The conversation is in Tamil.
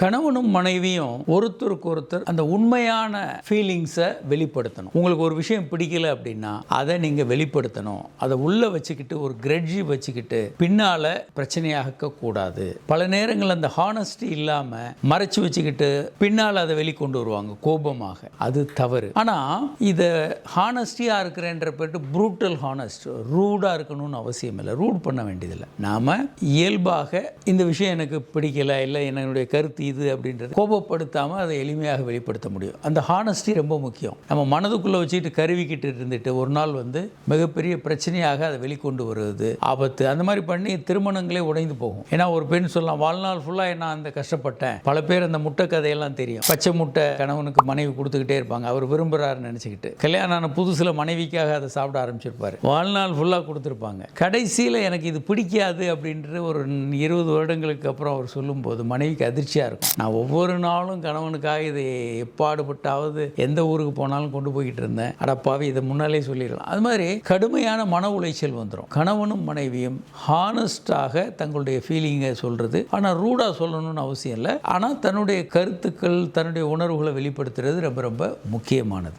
கணவனும் மனைவியும் ஒருத்தருக்கு ஒருத்தர் அந்த உண்மையான ஃபீலிங்ஸை வெளிப்படுத்தணும். உங்களுக்கு ஒரு விஷயம் பிடிக்கல அப்படின்னா அதை நீங்கள் வெளிப்படுத்தணும். அதை உள்ளே வச்சுக்கிட்டு ஒரு கிரெட்ஜி வச்சுக்கிட்டு பின்னால் பிரச்சனையாக கூடாது. பல நேரங்கள் அந்த ஹானஸ்டி இல்லாமல் மறைச்சு வச்சுக்கிட்டு பின்னால் அதை வெளிக்கொண்டு வருவாங்க கோபமாக. அது தவறு. ஆனால் இதை ஹானஸ்டியாக இருக்கிறேன்ற பேர்ட்டு ப்ரூட்டல் ஹானஸ்ட் ரூடாக இருக்கணும்னு அவசியம் இல்லை. ரூட் பண்ண வேண்டியதில்லை. நாம் இயல்பாக இந்த விஷயம் எனக்கு பிடிக்கல இல்லை என்னுடைய கருத்து இது அப்படின்றது கோபப்படுத்தாமல் அதை எளிமையாக வெளிப்படுத்த முடியும். அந்த ஹானஸ்டி ரொம்ப முக்கியம். நம்ம மனதுக்குள்ளே வச்சுக்கிட்டு கருவிக்கிட்டு இருந்துட்டு ஒரு நாள் வந்து மிகப்பெரிய பிரச்சனையாக அதை வெளிக்கொண்டு வருவது ஆபத்து. அந்த மாதிரி பண்ணி திருமணங்களே உடைந்து போகும். ஏன்னா ஒரு பெண் சொல்லலாம் வாழ்நாள் ஃபுல்லாக நான் அந்த கஷ்டப்பட்டேன். பல பேர் அந்த முட்டை கதையெல்லாம் தெரியும். பச்சை முட்டை கணவனுக்கு மனைவி கொடுத்துக்கிட்டே இருப்பாங்க. அவர் விரும்புகிறாருன்னு நினச்சிக்கிட்டு. கல்யாணம் ஆன புதுசில் மனைவிக்காக அதை சாப்பிட ஆரம்பிச்சிருப்பாரு. வாழ்நாள் ஃபுல்லாக கொடுத்துருப்பாங்க. கடைசியில் எனக்கு இது பிடிக்காது அப்படின்ற ஒரு இருபது வருடங்களுக்கு அப்புறம் அவர் சொல்லும்போது மனைவிக்கு அதிர்ச்சியாக இருக்கும். நான் ஒவ்வொரு நாளும் கணவனுக்காக இதை எப்பாடுபட்டாவது எந்த ஊருக்கு போனாலும் கொண்டு போய்கிட்டு இருந்தேன். அடப்பாவி இதை முன்னாலே சொல்லிடலாம். அது மாதிரி கடுமையான மன உளைச்சல் வந்துடும் கணவனும் மனைவியும் ஹானஸ்டாக தங்களுடைய ஃபீலிங்கை சொல்கிறது ஆனால் ரூடாக சொல்லணும்னு அவசியம் இல்லை. ஆனால் தன்னுடைய கருத்துக்கள் தன்னுடைய உணர்வுகளை வெளிப்படுத்துறது ரொம்ப ரொம்ப முக்கியமானது.